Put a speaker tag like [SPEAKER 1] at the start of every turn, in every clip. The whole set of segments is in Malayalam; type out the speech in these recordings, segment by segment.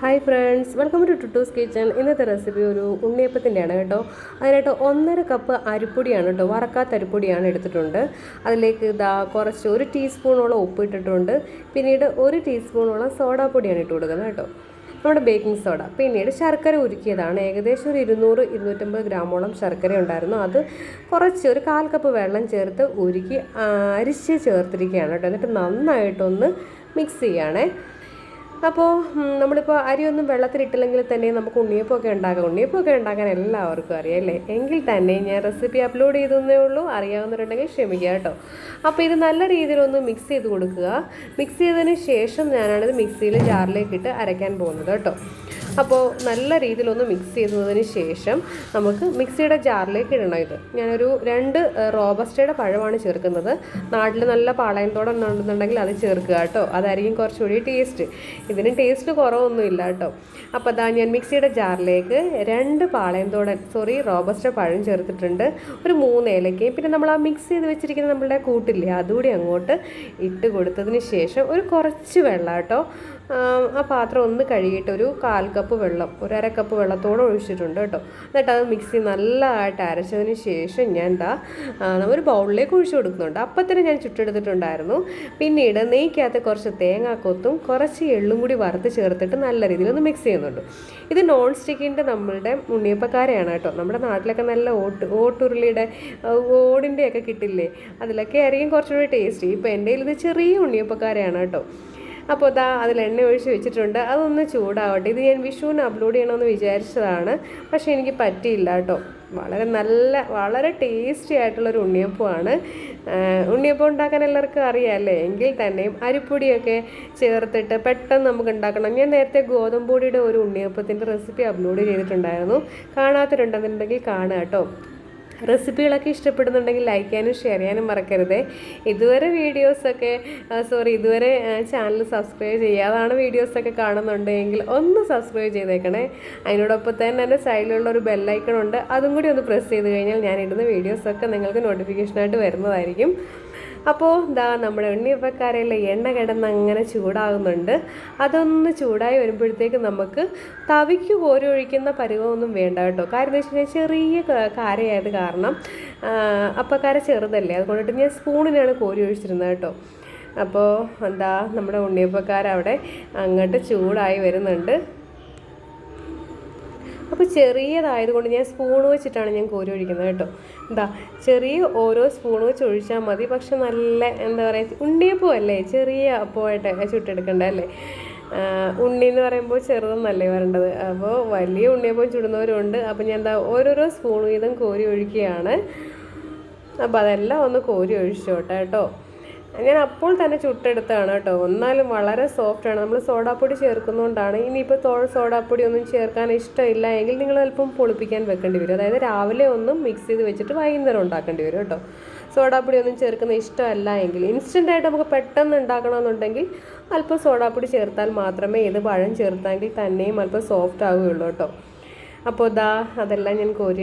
[SPEAKER 1] Hi friends welcome to Tuttu's kitchen ഇന്നത്തെ റെസിപ്പി ഒരു ഉണ്ണിയപ്പത്തിന്റെയാണ് കേട്ടോ. അതിനായിട്ട് ഒന്നര കപ്പ് അരിപ്പൊടിയാണ് കേട്ടോ വറക്കാത്ത അരിപ്പൊടിയാണ് എടുത്തിട്ടുണ്ട്. അതിലേക്ക് ഇതാ കുറച്ച് ഒരു ടീസ്പൂണോളം ഉപ്പ് ഇട്ടിട്ടുണ്ട്. പിന്നീട് ഒരു ടീസ്പൂണോളം സോഡാപ്പൊടിയാണ് ഇട്ട് കൊടുക്കുന്നത് കേട്ടോ. നമ്മുടെ ബേക്കിംഗ് സോഡ പിന്നീട് ശർക്കര ഉരുക്കിയതാണ്. ഏകദേശം ഒരു ഇരുന്നൂറ് ഇരുന്നൂറ്റമ്പത് ഗ്രാമോളം ശർക്കര ഉണ്ടായിരുന്നു. അത് കുറച്ച് ഒരു കാൽ കപ്പ് വെള്ളം ചേർത്ത് ഉരുക്കി അരിച്ച് ചേർത്തിരിക്കുകയാണ് കേട്ടോ. എന്നിട്ട് നന്നായിട്ടൊന്ന് മിക്സ് ചെയ്യണേ. അപ്പോൾ നമ്മളിപ്പോൾ അരിയൊന്നും വെള്ളത്തിലിട്ടില്ലെങ്കിൽ തന്നെ നമുക്ക് ഉണ്ണിയപ്പമൊക്കെ ഉണ്ടാക്കാം. ഉണ്ണിയപ്പമൊക്കെ ഉണ്ടാക്കാൻ എല്ലാവർക്കും അറിയാം അല്ലേ? എങ്കിൽ തന്നെ ഞാൻ റെസിപ്പി അപ്ലോഡ് ചെയ്തേ ഉള്ളൂ. അറിയാവുന്നവരുണ്ടെങ്കിൽ ക്ഷമിക്കുക കേട്ടോ. അപ്പോൾ ഇത് നല്ല രീതിയിലൊന്ന് മിക്സ് ചെയ്ത് കൊടുക്കുക. മിക്സ് ചെയ്തതിന് ശേഷം ഞാനാണിത് മിക്സിയിൽ ജാറിലേക്ക് ഇട്ട് അരയ്ക്കാൻ പോകുന്നത് കേട്ടോ. അപ്പോൾ നല്ല രീതിയിലൊന്ന് മിക്സ് ചെയ്തതിന് ശേഷം നമുക്ക് മിക്സിയുടെ ജാറിലേക്ക് ഇടണം ഇത്. ഞാനൊരു രണ്ട് റോബസ്റ്റയുടെ പഴമാണ് ചേർക്കുന്നത്. നാട്ടിൽ നല്ല പാളയത്തോടെ ഉണ്ടെന്നുണ്ടെങ്കിൽ അത് ചേർക്കുക കേട്ടോ. അതായിരിക്കും കുറച്ചുകൂടി ടേസ്റ്റ് ഇതിന് ടേസ്റ്റ് കുറവൊന്നുമില്ല കേട്ടോ. അപ്പോൾ അതാ ഞാൻ മിക്സിയുടെ ജാറിലേക്ക് രണ്ട് പാളയന്തോടൻ സോറി റോബസ്റ്റ പഴം ചേർത്തിട്ടുണ്ട്. ഒരു മൂന്ന് ഏലക്കയും. പിന്നെ നമ്മൾ ആ മിക്സ് ചെയ്ത് വെച്ചിരിക്കുന്ന നമ്മളുടെ കൂട്ടില്ലേ അതുകൂടി അങ്ങോട്ട് ഇട്ട് കൊടുത്തതിന് ശേഷം ഒരു കുറച്ച് വെള്ളം കേട്ടോ. ആം, പാത്രം ഒന്ന് കഴുകിയിട്ട് ഒരു കാൽ കപ്പ് വെള്ളം ഒരു അര കപ്പ് വെള്ളത്തോടെ ഒഴിച്ചിട്ടുണ്ട് കേട്ടോ. എന്നിട്ട് അത് മിക്സി നല്ലതായിട്ട് അരച്ചതിന് ശേഷം ഞാൻ എന്താ ഒരു ബൗളിലേക്ക് ഒഴിച്ചു കൊടുക്കുന്നുണ്ട്. അപ്പം തന്നെ ഞാൻ ചുട്ടെടുത്തിട്ടുണ്ടായിരുന്നു. പിന്നീട് നെയ്ക്കകത്ത് കുറച്ച് തേങ്ങാക്കൊത്തും കുറച്ച് എള്ളും കൂടി വറുത്ത് ചേർത്തിട്ട് നല്ല രീതിയിൽ ഒന്ന് മിക്സ് ചെയ്യുന്നുണ്ട്. ഇത് നോൺ സ്റ്റിക്കിന്റെ നമ്മളുടെ ഉണ്ണിയപ്പക്കാരെയാണ് കേട്ടോ. നമ്മുടെ നാട്ടിലൊക്കെ നല്ല ഓട്ട് ഓട്ടുരുളിയുടെ ഓടിന്റെയൊക്കെ കിട്ടില്ലേ? അതിലൊക്കെ ആയിരിക്കും കുറച്ചുകൂടി ടേസ്റ്റ് ഇപ്പോൾ എന്റെ ഇത് ചെറിയ ഉണ്ണിയപ്പക്കാരെയാണ് കേട്ടോ. അപ്പോൾ അതാ അതിൽ എണ്ണ ഒഴിച്ച് വെച്ചിട്ടുണ്ട്. അതൊന്ന് ചൂടാവട്ടെ. ഇത് ഞാൻ വിഷുവിന് അപ്ലോഡ് ചെയ്യണമെന്ന് വിചാരിച്ചതാണ്. പക്ഷേ എനിക്ക് പറ്റിയില്ല കേട്ടോ. വളരെ നല്ല വളരെ ടേസ്റ്റി ആയിട്ടുള്ളൊരു ഉണ്ണിയപ്പമാണ്. ഉണ്ണിയപ്പം ഉണ്ടാക്കാൻ എല്ലാവർക്കും അറിയാമല്ലേ എങ്കിൽ തന്നെയും അരിപ്പൊടിയൊക്കെ ചേർത്തിട്ട് പെട്ടെന്ന് നമുക്ക് ഉണ്ടാക്കണം. ഞാൻ നേരത്തെ ഗോതമ്പൊടിയുടെ ഒരു ഉണ്ണിയപ്പത്തിന്റെ റെസിപ്പി അപ്ലോഡ് ചെയ്തിട്ടുണ്ടായിരുന്നു. കാണാത്തവരുണ്ടെന്നുണ്ടെങ്കിൽ കാണുക കേട്ടോ. റെസിപ്പികളൊക്കെ ഇഷ്ടപ്പെടുന്നുണ്ടെങ്കിൽ ലൈക്ക് ചെയ്യാനും ഷെയർ ചെയ്യാനും മറക്കരുത്. ഇതുവരെ വീഡിയോസൊക്കെ സോറി ഇതുവരെ ചാനൽ സബ്സ്ക്രൈബ് ചെയ്യാതാണ് വീഡിയോസൊക്കെ കാണുന്നുണ്ടെങ്കിൽ ഒന്ന് സബ്സ്ക്രൈബ് ചെയ്തേക്കണേ. അതിനോടൊപ്പം തന്നെ എന്റെ സൈഡിലുള്ള ഒരു ബെല്ലൈക്കൺ ഉണ്ട്. അതും കൂടി ഒന്ന് പ്രസ് ചെയ്ത് കഴിഞ്ഞാൽ ഞാൻ ഇടുന്ന വീഡിയോസൊക്കെ നിങ്ങൾക്ക് നോട്ടിഫിക്കേഷനായിട്ട് വരുന്നതായിരിക്കും. അപ്പോൾ ദാ നമ്മുടെ ഉണ്ണിയപ്പക്കാരയിലെ എണ്ണ കിടന്ന് അങ്ങനെ ചൂടാകുന്നുണ്ട്. അതൊന്ന് ചൂടായി വരുമ്പോഴത്തേക്ക് നമുക്ക് തവിക്ക് കോരി ഒഴിക്കുന്ന പരുവമൊന്നും വേണ്ട കേട്ടോ. കാര്യം എന്ന് വെച്ച് ചെറിയ കാരയായത് കാരണം അപ്പക്കാര ചെറുതല്ലേ. അതുകൊണ്ടിട്ട് ഞാൻ സ്പൂണിനാണ് കോരി ഒഴിച്ചിരുന്നത് കേട്ടോ. അപ്പോൾ എന്താ നമ്മുടെ ഉണ്ണിയപ്പക്കാരവിടെ അങ്ങോട്ട് ചൂടായി വരുന്നുണ്ട്. അപ്പോൾ ചെറിയതായതുകൊണ്ട് ഞാൻ സ്പൂൺ വെച്ചിട്ടാണ് ഞാൻ കോരി ഒഴിക്കുന്നത് കേട്ടോ. എന്താ ചെറിയ ഓരോ സ്പൂൺ വെച്ച് ഒഴിച്ചാൽ മതി. പക്ഷെ നല്ല എന്താ പറയുക ഉണ്ണിയപ്പം അല്ലേ? ചെറിയ അപ്പമായിട്ട് ചുട്ടെടുക്കണ്ടല്ലേ ഉണ്ണി എന്ന് പറയുമ്പോൾ ചെറുതെന്നല്ലേ വരേണ്ടത് അപ്പോൾ വലിയ ഉണ്ണിയപ്പം ചുടുന്നവരുണ്ട്. അപ്പോൾ ഞാൻ എന്താ ഓരോരോ സ്പൂൺ വീതം കോരി ഒഴിക്കുകയാണ്. അപ്പോൾ അതെല്ലാം ഒന്ന് കോരി ഒഴിച്ചോട്ടെ കേട്ടോ. ഞാൻ അപ്പോൾ തന്നെ ചുട്ടെടുത്താണ് കേട്ടോ. എന്നാലും വളരെ സോഫ്റ്റ് ആണ്. നമ്മൾ സോഡാപ്പൊടി ചേർക്കുന്നതുകൊണ്ടാണ് ഇനിയിപ്പോൾ തോൾ സോഡാപ്പൊടി ഒന്നും ചേർക്കാൻ ഇഷ്ടമില്ല എങ്കിൽ നിങ്ങൾ അല്പം പൊളിപ്പിക്കാൻ വെക്കേണ്ടി വരും. അതായത് രാവിലെ ഒന്നും മിക്സ് ചെയ്ത് വെച്ചിട്ട് വൈകുന്നേരം ഉണ്ടാക്കേണ്ടി വരും കേട്ടോ. സോഡാപ്പൊടി ഒന്നും ചേർക്കുന്ന ഇഷ്ടമല്ല എങ്കിൽ ഇൻസ്റ്റന്റ് ആയിട്ട് നമുക്ക് പെട്ടെന്ന് ഉണ്ടാക്കണമെന്നുണ്ടെങ്കിൽ അല്പം സോഡാപ്പൊടി ചേർത്താൽ മാത്രമേ ഇത് പഴം ചേർത്താങ്കിൽ തന്നെയും അല്പം സോഫ്റ്റ് ആവുകയുള്ളൂ കേട്ടോ. അപ്പോൾ ദാ അതെല്ലാം ഞാൻ കോരി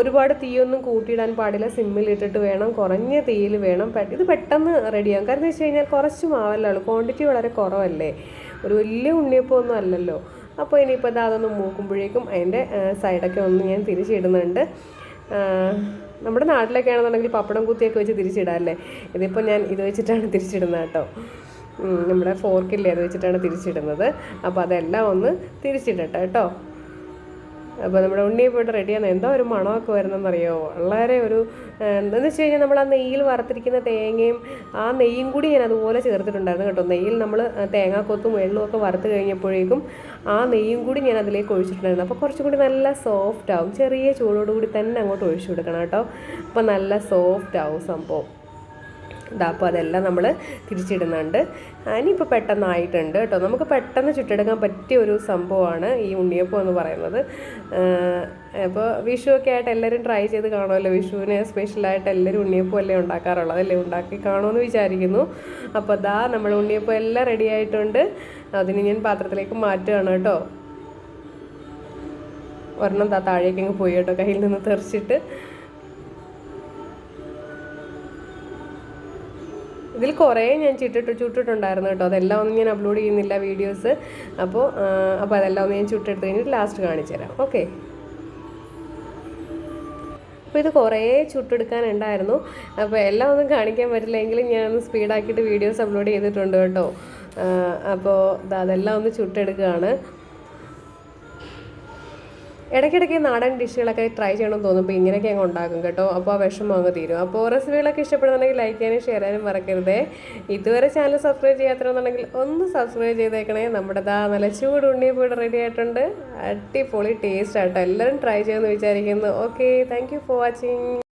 [SPEAKER 1] ഒരുപാട് തീയൊന്നും കൂട്ടിയിടാൻ പാടില്ല. സിമ്മിലിട്ടിട്ട് വേണം കുറഞ്ഞ തീയിൽ വേണം. ഇത് പെട്ടെന്ന് റെഡിയാകും കാരണം വെച്ച് കഴിഞ്ഞാൽ കുറച്ച് മാവല്ലേ ഉള്ളൂ. ക്വാണ്ടിറ്റി വളരെ കുറവല്ലേ. ഒരു വലിയ ഉണ്ണിയപ്പം ഉണ്ണിയപ്പമൊന്നും അല്ലല്ലോ. അപ്പോൾ ഇനിയിപ്പോൾ ഇതാ അതൊന്ന് മൂക്കുമ്പോഴേക്കും അതിന്റെ സൈഡൊക്കെ ഒന്ന് ഞാൻ തിരിച്ചിടുന്നുണ്ട്. നമ്മുടെ നാട്ടിലൊക്കെ ആണെന്നുണ്ടെങ്കിൽ പപ്പടം കുത്തിയൊക്കെ വെച്ച് തിരിച്ചിടാമല്ലേ ഇതിപ്പോൾ ഞാൻ ഇത് വെച്ചിട്ടാണ് തിരിച്ചിടുന്നത് കേട്ടോ. നമ്മുടെ ഫോർക്കില്ലേ അത് വെച്ചിട്ടാണ് തിരിച്ചിടുന്നത്. അപ്പോൾ അതെല്ലാം ഒന്ന് തിരിച്ചിടട്ടെ കേട്ടോ. അപ്പോൾ നമ്മുടെ ഉണ്ണിയെ പോയിട്ട് റെഡി റെഡിയാണ് എന്തോ ഒരു മണമൊക്കെ വരുന്നതെന്നറിയോ വളരെ ഒരു എന്താണെന്ന് വെച്ച് കഴിഞ്ഞാൽ നമ്മൾ ആ നെയ്യിൽ വറുത്തിരിക്കുന്ന തേങ്ങയും ആ നെയ്യും കൂടി ഞാൻ അതുപോലെ ചേർത്തിട്ടുണ്ടായിരുന്നു കേട്ടോ. നെയ്യിൽ നമ്മൾ തേങ്ങാക്കൊത്തും എള്ളും ഒക്കെ വറുത്ത് കഴിഞ്ഞപ്പോഴേക്കും ആ നെയ്യും കൂടി ഞാൻ അതിലേക്ക് ഒഴിച്ചിട്ടുണ്ടായിരുന്നു. അപ്പോൾ കുറച്ചും കൂടി നല്ല സോഫ്റ്റ് ആവും. ചെറിയ ചൂടോടുകൂടി തന്നെ അങ്ങോട്ട് ഒഴിച്ചു കൊടുക്കണം കേട്ടോ. അപ്പോൾ നല്ല സോഫ്റ്റ് ആവും സംഭവം. ഇതാ അപ്പോൾ അതെല്ലാം നമ്മൾ തിരിച്ചിടുന്നുണ്ട്. ഇനിയിപ്പോൾ പെട്ടെന്നായിട്ടുണ്ട് കേട്ടോ. നമുക്ക് പെട്ടെന്ന് ചുറ്റെടുക്കാൻ പറ്റിയ ഒരു സംഭവമാണ് ഈ ഉണ്ണിയപ്പം എന്ന് പറയുന്നത്. അപ്പോൾ വിഷു ഒക്കെ ആയിട്ട് എല്ലാവരും ട്രൈ ചെയ്ത് കാണുമല്ലോ. വിഷുവിന് സ്പെഷ്യലായിട്ട് എല്ലാവരും ഉണ്ണിയപ്പം അല്ലേ ഉണ്ടാക്കാറുള്ളത്? അല്ലേ ഉണ്ടാക്കി കാണുമെന്ന് വിചാരിക്കുന്നു. അപ്പോൾ ദാ നമ്മൾ ഉണ്ണിയപ്പം എല്ലാം റെഡി ആയിട്ടുണ്ട്. അതിന് ഞാൻ പാത്രത്തിലേക്ക് മാറ്റുകയാണ് കേട്ടോ. ഒരെണ്ണം താ താഴേക്കങ്ങ് പോയി കേട്ടോ. കയ്യിൽ നിന്ന് തെറിച്ചിട്ട്. ഇതിൽ കുറേ ഞാൻ ചുട്ടിട്ട് ചുട്ടിട്ടുണ്ടായിരുന്നു കേട്ടോ. അതെല്ലാം ഒന്നും ഞാൻ അപ്ലോഡ് ചെയ്യുന്നില്ല വീഡിയോസ് അപ്പോൾ അപ്പോൾ അതെല്ലാം ഒന്ന് ഞാൻ ചുട്ടെടുത്ത് കഴിഞ്ഞിട്ട് ലാസ്റ്റ് കാണിച്ചു തരാം. ഓക്കെ അപ്പോൾ ഇത് കുറേ ചുട്ടെടുക്കാനുണ്ടായിരുന്നു അപ്പോൾ എല്ലാം ഒന്നും കാണിക്കാൻ പറ്റില്ലെങ്കിലും ഞാൻ സ്പീഡാക്കിയിട്ട് വീഡിയോസ് അപ്ലോഡ് ചെയ്തിട്ടുണ്ട് കേട്ടോ. അപ്പോൾ അതെല്ലാം ഒന്ന് ചുട്ടെടുക്കുകയാണ് ഇടയ്ക്കിടയ്ക്ക് നാടൻ ഡിഷുകളൊക്കെ ട്രൈ ചെയ്യണമെന്ന് തോന്നുമ്പോൾ ഇങ്ങനെയൊക്കെ അങ്ങ് ഉണ്ടാക്കും കേട്ടോ. അപ്പോൾ ആ വിഷമം അങ്ങ് തീരും. അപ്പോൾ റെസിപ്പികളൊക്കെ ഇഷ്ടപ്പെടുന്നുണ്ടെങ്കിൽ ലൈക്ക് ചെയ്യാനും ഷെയർ ചെയ്യാനും മറക്കരുതേ. ഇതുവരെ ചാനൽ സബ്സ്ക്രൈബ് ചെയ്യാത്തണമെന്നുണ്ടെങ്കിൽ ഒന്ന് സബ്സ്ക്രൈബ് ചെയ്തേക്കണേ. നമ്മുടെ ദാ നല്ല ചൂട് ഉണ്ണിയും ഇവിടെ റെഡി ആയിട്ടുണ്ട്. അടിപൊളി ടേസ്റ്റ് ആട്ടോ. എല്ലാവരും ട്രൈ ചെയ്യുമെന്ന് വിചാരിക്കുന്നു. Okay thank for watching